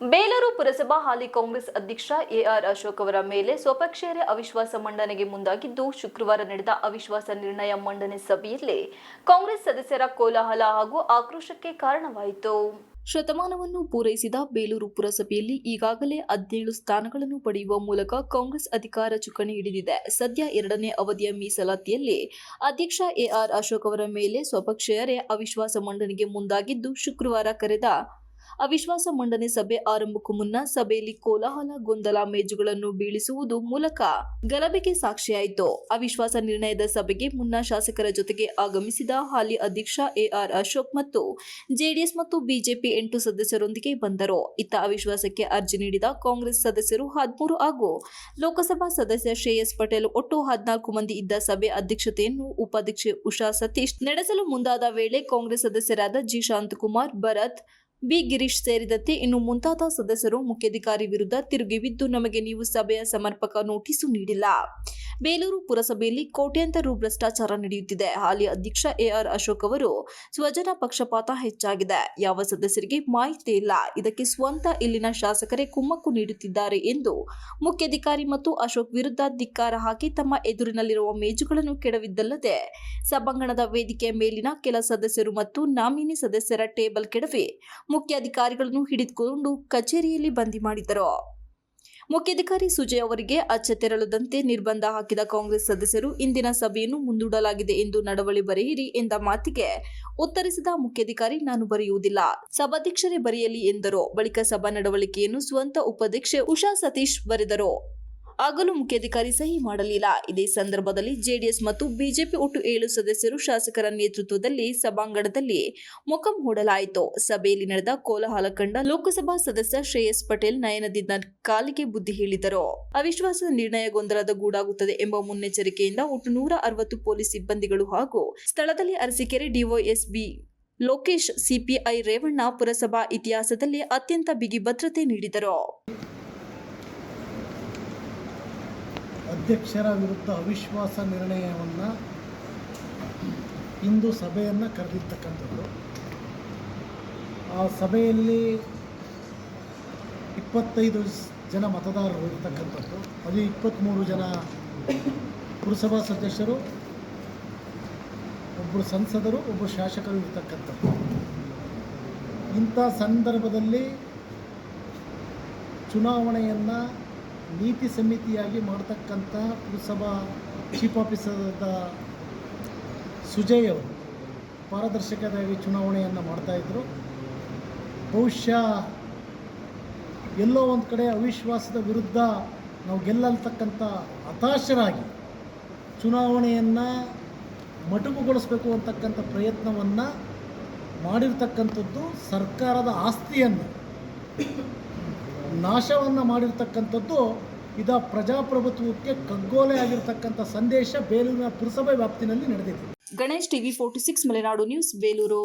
ಲೋಕಸಭಾ ಹಾಲಿ ಕಾಂಗ್ರೆಸ್ ಅಧ್ಯಕ್ಷ ಎಆರ್ ಅಶೋಕ್ ಅವರ ಮೇಲೆ ಸ್ವಪಕ್ಷೀಯರೇ ಅವಿಶ್ವಾಸ ಮಂಡನೆಗೆ ಮುಂದಾಗಿದ್ದು, ಶುಕ್ರವಾರ ನಡೆದ ಅವಿಶ್ವಾಸ ನಿರ್ಣಯ ಮಂಡನೆ ಸಭೆಯಲ್ಲಿ ಕಾಂಗ್ರೆಸ್ ಸದಸ್ಯರ ಕೋಲಾಹಲ ಹಾಗೂ ಆಕ್ರೋಶಕ್ಕೆ ಕಾರಣವಾಯಿತು. ಶತಮಾನವನ್ನು ಪೂರೈಸಿದ ಬೇಲೂರು ಪುರಸಭೆಯಲ್ಲಿ ಈಗಾಗಲೇ ಹದಿನೇಳು ಸ್ಥಾನಗಳನ್ನು ಪಡೆಯುವ ಮೂಲಕ ಕಾಂಗ್ರೆಸ್ ಅಧಿಕಾರ ಚುಕ್ಕಣಿ ಹಿಡಿದಿದೆ. ಸದ್ಯ ಎರಡನೇ ಅವಧಿಯ ಮೀಸಲಾತಿಯಲ್ಲಿ ಅಧ್ಯಕ್ಷ ಎಆರ್ ಅಶೋಕ್ ಅವರ ಮೇಲೆ ಸ್ವಪಕ್ಷೀಯರೇ ಅವಿಶ್ವಾಸ ಮಂಡನೆಗೆ ಮುಂದಾಗಿದ್ದು, ಶುಕ್ರವಾರ ಕರೆದ ಅವಿಶ್ವಾಸ ಮಂಡನೆ ಸಭೆ ಆರಂಭಕ್ಕೂ ಮುನ್ನ ಸಭೆಯಲ್ಲಿ ಕೋಲಾಹಲ, ಗೊಂದಲ, ಮೇಜುಗಳನ್ನು ಬೀಳಿಸುವುದು ಮೂಲಕ ಗಲಭೆಗೆ ಸಾಕ್ಷಿಯಾಯಿತು. ಅವಿಶ್ವಾಸ ನಿರ್ಣಯದ ಸಭೆಗೆ ಮುನ್ನ ಶಾಸಕರ ಜೊತೆಗೆ ಆಗಮಿಸಿದ ಹಾಲಿ ಅಧ್ಯಕ್ಷ ಎಆರ್ ಅಶೋಕ್ ಮತ್ತು ಜೆಡಿಎಸ್ ಮತ್ತು ಬಿಜೆಪಿ ಎಂಟು ಸದಸ್ಯರೊಂದಿಗೆ ಬಂದರು. ಇತ್ತ ಅವಿಶ್ವಾಸಕ್ಕೆ ಅರ್ಜಿ ನೀಡಿದ ಕಾಂಗ್ರೆಸ್ ಸದಸ್ಯರು ಹದಿಮೂರು ಹಾಗೂ ಲೋಕಸಭಾ ಸದಸ್ಯ ಶ್ರೇಯಸ್ ಪಟೇಲ್ ಒಟ್ಟು ಹದಿನಾಲ್ಕು ಮಂದಿ ಇದ್ದ ಸಭೆ ಅಧ್ಯಕ್ಷತೆಯನ್ನು ಉಪಾಧ್ಯಕ್ಷೆ ಉಷಾ ಸತೀಶ್ ನಡೆಸಲು ಮುಂದಾದ ವೇಳೆ ಕಾಂಗ್ರೆಸ್ ಸದಸ್ಯರಾದ ಜಿ. ಶಾಂತಕುಮಾರ್, ಭರತ್ ಬಿ ಗಿರೀಶ್ ಸೇರಿದಂತೆ ಇನ್ನು ಮುಂತಾದ ಸದಸ್ಯರು ಮುಖ್ಯಾಧಿಕಾರಿ ವಿರುದ್ಧ ತಿರುಗಿಬಿದ್ದು ನಮಗೆ ನೀವು ಸಭೆಯ ಸಮರ್ಪಕ ನೋಟಿಸು ನೀಡಿಲ್ಲ. ಬೇಲೂರು ಪುರಸಭೆಯಲ್ಲಿ ಕೋಟ್ಯಾಂತರ ರು ಭ್ರಷ್ಟಾಚಾರ ನಡೆಯುತ್ತಿದೆ. ಹಾಲಿ ಅಧ್ಯಕ್ಷ ಎಆರ್ ಅಶೋಕ್ ಅವರು ಸ್ವಜನ ಪಕ್ಷಪಾತ ಹೆಚ್ಚಾಗಿದೆ. ಯಾವ ಸದಸ್ಯರಿಗೆ ಮಾಹಿತಿ ಇಲ್ಲ. ಇದಕ್ಕೆ ಸ್ವಂತ ಇಲ್ಲಿನ ಶಾಸಕರೇ ಕುಮ್ಮಕ್ಕು ನೀಡುತ್ತಿದ್ದಾರೆ ಎಂದು ಮುಖ್ಯಾಧಿಕಾರಿ ಮತ್ತು ಅಶೋಕ್ ವಿರುದ್ಧ ಧಿಕ್ಕಾರ ಹಾಕಿ ತಮ್ಮ ಎದುರಿನಲ್ಲಿರುವ ಮೇಜುಗಳನ್ನು ಕೆಡವಿದ್ದಲ್ಲದೆ, ಸಭಾಂಗಣದ ವೇದಿಕೆಯ ಮೇಲಿನ ಕೆಲ ಸದಸ್ಯರು ಮತ್ತು ನಾಮಿನಿ ಸದಸ್ಯರ ಟೇಬಲ್ ಕೆಡವಿ ಮುಖ್ಯಾಧಿಕಾರಿಗಳನ್ನು ಹಿಡಿದುಕೊಂಡು ಕಚೇರಿಯಲ್ಲಿ ಬಂದಿ ಮಾಡಿದರು ಮುಖ್ಯಾಧಿಕಾರಿ ಸುಜಯ್ ಅವರಿಗೆ ಅಚ್ಚೆ ತೆರಳದಂತೆ ನಿರ್ಬಂಧ ಹಾಕಿದ ಕಾಂಗ್ರೆಸ್ ಸದಸ್ಯರು ಇಂದಿನ ಸಭೆಯನ್ನು ಮುಂದೂಡಲಾಗಿದೆ ಎಂದು ನಡವಳಿ ಬರೆಯಿರಿ ಎಂದ ಮಾತಿಗೆ ಉತ್ತರಿಸಿದ ಮುಖ್ಯಾಧಿಕಾರಿ, ನಾನು ಬರೆಯುವುದಿಲ್ಲ. ಸಭಾಧ್ಯಕ್ಷರೇ ಬರೆಯಲಿ ಎಂದರು. ಬಳಿಕ ಸಭಾ ನಡವಳಿಕೆಯನ್ನು ಸ್ವಂತ ಉಪಾಧ್ಯಕ್ಷೆ ಉಷಾ ಸತೀಶ್ ಬರೆದರು. ಆಗಲೂ ಮುಖ್ಯಾಧಿಕಾರಿ ಸಹಿ ಮಾಡಲಿಲ್ಲ. ಇದೇ ಸಂದರ್ಭದಲ್ಲಿ ಜೆಡಿಎಸ್ ಮತ್ತು ಬಿಜೆಪಿ ಒಟ್ಟು ಏಳು ಸದಸ್ಯರು ಶಾಸಕರ ನೇತೃತ್ವದಲ್ಲಿ ಸಭಾಂಗಣದಲ್ಲಿ ಮುಖಂ ಹೂಡಲಾಯಿತು. ಸಭೆಯಲ್ಲಿ ನಡೆದ ಕೋಲಾಹಲ ಕಂಡ ಲೋಕಸಭಾ ಸದಸ್ಯ ಶ್ರೇಯಸ್ ಪಟೇಲ್ ನಯನದಿಂದ ಕಾಲಿಗೆ ಬುದ್ಧಿ ಹೇಳಿದರು. ಅವಿಶ್ವಾಸ ನಿರ್ಣಯ ಗೊಂದಲದ ಗೂಡಾಗುತ್ತದೆ ಎಂಬ ಮುನ್ನೆಚ್ಚರಿಕೆಯಿಂದ ಒಟ್ಟು ನೂರ ಅರವತ್ತು ಪೊಲೀಸ್ ಸಿಬ್ಬಂದಿಗಳು ಹಾಗೂ ಸ್ಥಳದಲ್ಲಿ ಅರಸೀಕೆರೆ ಡಿವೈಎಸ್ಬಿ ಲೋಕೇಶ್, ಸಿಪಿಐ ರೇವಣ್ಣ ಪುರಸಭಾ ಇತಿಹಾಸದಲ್ಲಿ ಅತ್ಯಂತ ಬಿಗಿ ಭದ್ರತೆ ನೀಡಿದರು. ಅಧ್ಯಕ್ಷರ ವಿರುದ್ಧ ಅವಿಶ್ವಾಸ ನಿರ್ಣಯವನ್ನು ಇಂದು ಸಭೆಯನ್ನು ಕರೆದಿರ್ತಕ್ಕಂಥದ್ದು. ಆ ಸಭೆಯಲ್ಲಿ ಇಪ್ಪತ್ತೈದು ಜನ ಮತದಾರರು ಇರ್ತಕ್ಕಂಥದ್ದು. ಅದು ಇಪ್ಪತ್ತ್ಮೂರು ಜನ ಪುರಸಭಾ ಸದಸ್ಯರು ಒಬ್ಬರು ಸಂಸದರು ಒಬ್ಬರು ಶಾಸಕರು ಇರ್ತಕ್ಕಂಥದ್ದು. ಇಂಥ ಸಂದರ್ಭದಲ್ಲಿ ಚುನಾವಣೆಯನ್ನು ನೀತಿ ಸಮಿತಿಯಾಗಿ ಮಾಡ್ತಕ್ಕಂಥ ಪುರಸಭಾ ಚೀಫ್ ಆಫೀಸರ್ದ ಸುಜಯ್ ಅವರು ಪಾರದರ್ಶಕವಾಗಿ ಚುನಾವಣೆಯನ್ನು ಮಾಡ್ತಾಯಿದ್ರು ಬಹುಶಃ ಎಲ್ಲೋ ಒಂದು ಕಡೆ ಅವಿಶ್ವಾಸದ ವಿರುದ್ಧ ನಾವು ಗೆಲ್ಲಲ್ತಕ್ಕಂಥ ಹತಾಶರಾಗಿ ಚುನಾವಣೆಯನ್ನು ಮಟುಕುಗೊಳಿಸಬೇಕು ಅಂತಕ್ಕಂಥ ಪ್ರಯತ್ನವನ್ನು ಮಾಡಿರ್ತಕ್ಕಂಥದ್ದು ಸರ್ಕಾರದ ಆಸ್ತಿಯನ್ನು ನಾಶವನ್ನು ಮಾಡಿರ್ತಕ್ಕಂಥದ್ದು ಇದ ಪ್ರಜಾಪ್ರಭುತ್ವಕ್ಕೆ ಕಗ್ಗೋಲೆ ಆಗಿರ್ತಕ್ಕಂಥ ಸಂದೇಶ ಬೇಲೂರಿನ ಪುರಸಭೆ ವ್ಯಾಪ್ತಿನಲ್ಲಿ ನಡೆದಿದೆ. Ganesh TV forty six Malenadu news, Belur.